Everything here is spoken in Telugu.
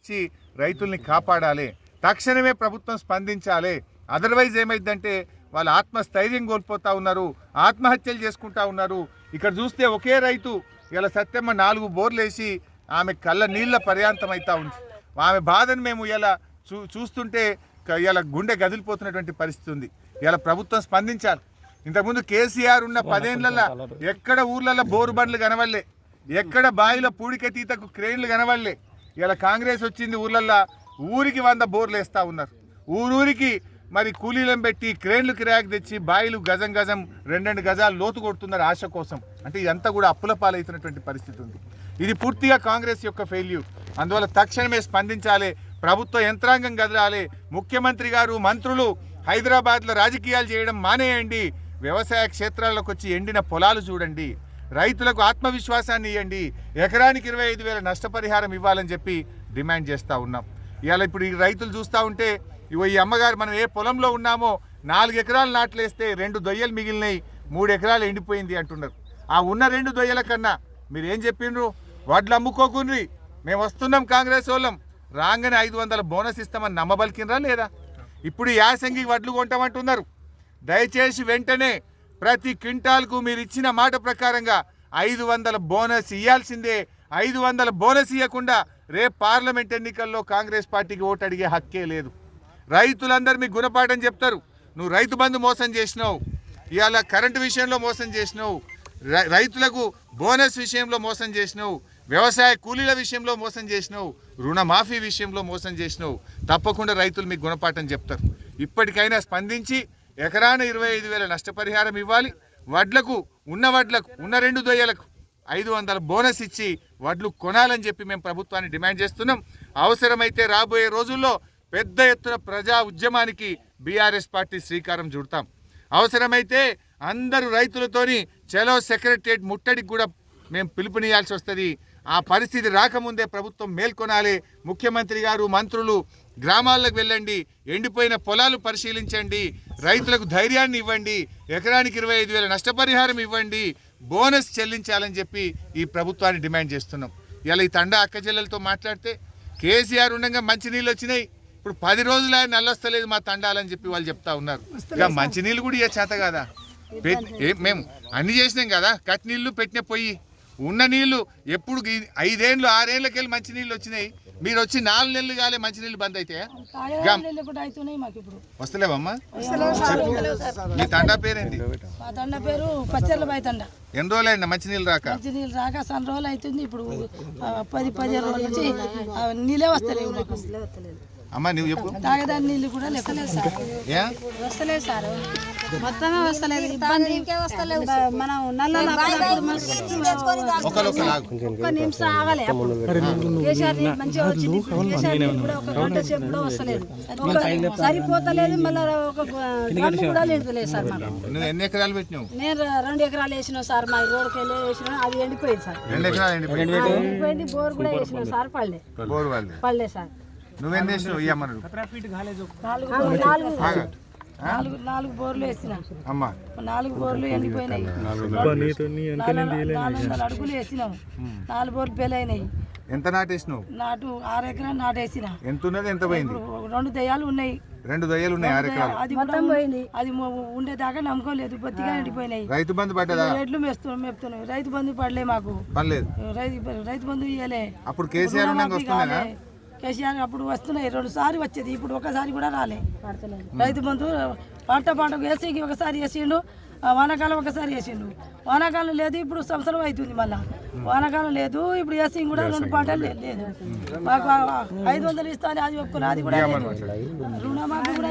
ఇచ్చి రైతుల్ని కాపాడాలి. తక్షణమే ప్రభుత్వం స్పందించాలి. అదర్వైజ్ ఏమైందంటే వాళ్ళు ఆత్మస్థైర్యం కోల్పోతూ ఉన్నారు ఆత్మహత్యలు చేసుకుంటా ఉన్నారు. ఇక్కడ చూస్తే ఒకే రైతు ఇలా సత్యమ్మ నాలుగు బోర్లేసి ఆమె కళ్ళ నీళ్ళ పర్యాంతం అవుతా ఉంది. ఆమె బాధను మేము ఇలా చూ చూస్తుంటే ఇలా గుండె గదిలిపోతున్నటువంటి పరిస్థితి ఉంది. ఇలా ప్రభుత్వం స్పందించాలి. ఇంతకుముందు కేసీఆర్ ఉన్న పదేళ్ళలో ఎక్కడ ఊర్లలో బోరు బండ్లు కనవల్లే ఎక్కడ బావిలో పూడిక తీతకు క్రేన్లు కనవల్లే ఇలా కాంగ్రెస్ వచ్చింది ఊర్లల్లో ఊరికి వంద బోర్లు వేస్తూ ఉన్నారు. ఊరూరికి మరి కూలీలను పెట్టి క్రేన్లు కిరాక్ తెచ్చి బాయిలు గజం గజం రెండు రెండు గజాలు లోతు కొడుతున్నారు ఆశ కోసం. అంటే ఇదంతా కూడా అప్పుల పాలవుతున్నటువంటి పరిస్థితి ఉంది. ఇది పూర్తిగా కాంగ్రెస్ యొక్క ఫెయిల్యూర్ అందువల్ల తక్షణమే స్పందించాలి ప్రభుత్వ యంత్రాంగం కదలాలి ముఖ్యమంత్రి గారు మంత్రులు హైదరాబాద్లో రాజకీయాలు చేయడం మానేయండి వ్యవసాయ క్షేత్రాలకు వచ్చి ఎండిన పొలాలు చూడండి. రైతులకు ఆత్మవిశ్వాసాన్ని ఇవ్వండి ఎకరానికి ఇరవై ఐదు వేల నష్టపరిహారం ఇవ్వాలని చెప్పి డిమాండ్ చేస్తూ ఉన్నాం. ఇవాళ ఇప్పుడు ఈ రైతులు చూస్తూ ఉంటే ఇగో ఈ అమ్మగారు మనం ఏ పొలంలో ఉన్నామో నాలుగు ఎకరాలు నాట్లేస్తే రెండు దొయ్యలు మిగిలినాయి మూడు ఎకరాలు ఎండిపోయింది అంటున్నారు. ఆ ఉన్న రెండు దొయ్యల కన్నా మీరు ఏం చెప్పిండ్రు వడ్లు అమ్ముకోకుండ్రి మేము వస్తున్నాం కాంగ్రెస్ వాళ్ళం. రాగానే ఐదు వందల బోనస్ ఇస్తామని నమ్మబలికినరా లేదా? ఇప్పుడు యాసంగి వడ్లు కొంటామంటున్నారు. దయచేసి వెంటనే ప్రతి క్వింటాల్కు మీరు ఇచ్చిన మాట ప్రకారంగా ఐదు వందల బోనస్ ఇవ్వాల్సిందే ఐదు వందల బోనస్ ఇవ్వకుండా రేపు పార్లమెంట్ ఎన్నికల్లో కాంగ్రెస్ పార్టీకి ఓటు అడిగే హక్కే లేదు. రైతులందరూ మీకు గుణపాఠం చెప్తారు. నువ్వు రైతు బంధు మోసం చేసినావు. ఇవాళ కరెంటు విషయంలో మోసం చేసినావు. రై- రైతులకు బోనస్ విషయంలో మోసం చేసినావు. వ్యవసాయ కూలీల విషయంలో మోసం చేసినావు. రుణమాఫీ విషయంలో మోసం చేసినావు. తప్పకుండా రైతులు మీకు గుణపాఠం చెప్తారు. ఇప్పటికైనా స్పందించి ఎకరాన ఇరవై ఐదు వేల నష్టపరిహారం ఇవ్వాలి. వడ్లకు ఉన్న వడ్లకు ఉన్న రెండు దొయ్యలకు ఐదు వందల బోనస్ ఇచ్చి వడ్లు కొనాలని చెప్పి మేము ప్రభుత్వాన్ని డిమాండ్ చేస్తున్నాం. అవసరమైతే రాబోయే రోజుల్లో పెద్ద ఎత్తున ప్రజా ఉద్యమానికి బీఆర్ఎస్ పార్టీ శ్రీకారం చుడతాం. అవసరమైతే అందరూ రైతులతోని చలో సెక్రటరియట్ ముట్టడికి కూడా మేము పిలుపునియాల్సి వస్తుంది. ఆ పరిస్థితి రాకముందే ప్రభుత్వం మేల్కొనాలి. ముఖ్యమంత్రి గారు మంత్రులు గ్రామాలకు వెళ్ళండి. ఎండిపోయిన పొలాలు పరిశీలించండి. రైతులకు ధైర్యాన్ని ఇవ్వండి ఎకరానికి ఇరవై ఐదు వేల నష్టపరిహారం ఇవ్వండి బోనస్ చెల్లించాలని చెప్పి ఈ ప్రభుత్వాన్ని డిమాండ్ చేస్తున్నాం. ఇలా ఈ తండా అక్క చెల్లెలతో మాట్లాడితే కేసీఆర్ ఉండగా మంచినీళ్ళు వచ్చినాయి ఇప్పుడు పది రోజులు ఆయన నల్లొస్తలేదు మా తండాలని చెప్పి వాళ్ళు చెప్తా ఉన్నారు. ఇక మంచినీళ్ళు కూడా ఇక చేత కదా? మేము అన్ని చేసినాం కదా కట్ నీళ్ళు పెట్టిన పొయ్యి. ఉన్న నీళ్ళు ఎప్పుడు ఐదేళ్ళు ఆరేళ్ళకి వెళ్ళి మంచి నీళ్ళు వచ్చినాయి. మీరు వచ్చి నాలుగు నెలలు కాలే మంచి నీళ్ళు బంద్ అయితే? తాగేవాళ్ళు కూడా అవుతున్నాయి మాకు ఇప్పుడు. వస్తలేవమ్మా? చెప్పు. మీ తండా మా తండ పేరు పచ్చర్ల బయతండ ఎన్ని రోజులైందా మంచి నీళ్ళు రాక? మంచి నీళ్ళు రాక సన్ రోజులు అవుతుంది ఇప్పుడు పది పదిహేను రోజుల నుంచి నీళ్ళే వస్తలేవు అమ్మా నువ్వు చెప్పు. తాగేదాని నీళ్ళు కూడా లేకుండా ఏ? వస్తలేదు సార్. మొత్తమే వస్తలేదు ఇబ్బంది. మనం నల్ల నిమిషం ఆగలే. కేసీఆర్ మంచిగా వచ్చింది. కేసీఆర్ నీళ్ళు కూడా ఒక గంట సేపు కూడా వస్తలేదు. సరిపోతలేదు మళ్ళీ ఒక డ్రమ్ కూడా లేదు సార్ మాకు. ఎన్ని ఎకరాలు పెట్టినావు? నేను రెండు ఎకరాలు వేసినాం సార్ మా రోడ్కి వెళ్ళి వేసినాం అది ఎండిపోయింది సార్. రెండు ఎకరాలు ఎండిపోయింది. బోర్ కూడా వేసినాం సార్ పడలే. బోరు పడలే. సార్. నువ్వేం చేసినావు ఇయ్యమ్మను. నాలుగు ఆ, నాలుగు నాలుగు బోర్లు వేసిన. అమ్మా. నాలుగు బోర్లు ఎండిపోయినాయి. నాలుగు నాలుగు వందల అడుగులు వేసినాం నాలుగు బోర్లు పెళ్ళైనాయి ఎంత నాటేసినావు? నాటు ఆరు ఎకరాలు నాటేసిన. ఎంత ఉన్నది ఎంత పోయింది? రెండు దయ్యాలు ఉన్నాయి. రెండు దొయ్యలు ఉన్నాయి ఆరు ఎకరాలు. అది కూడా పోయింది. అది ఉండేదాకా నమ్మకం బొత్తిగా ఎండిపోయినాయి. రైతు బంధు పడ్డదా? ఎడ్లు మేస్తు మేపుతున్నాయి. రైతు బంధు పడలే మాకు. పర్లేదు రైతు రైతు బంధు ఇయ్యలే. అప్పుడు కేసీఆర్ ఉండగా వస్తుండేనా కేసీఆర్ అప్పుడు వస్తున్నాయి రెండు సార్లు వచ్చేది ఇప్పుడు ఒకసారి కూడా రాలే. రైతు బంధు పంట పంటకు వేసి ఒకసారి వేసిండు వానాకాలం ఒకసారి వేసిండు. వానాకాలం లేదు ఇప్పుడు సంవత్సరం అవుతుంది మళ్ళా. వానాకాలం లేదు ఇప్పుడు వేసి కూడా రెండు పంటలు లేదు. మాకు ఐదు వందలు ఇస్తాను అది ఒప్పుకున్నా అది కూడా రుణమాఫీ కూడా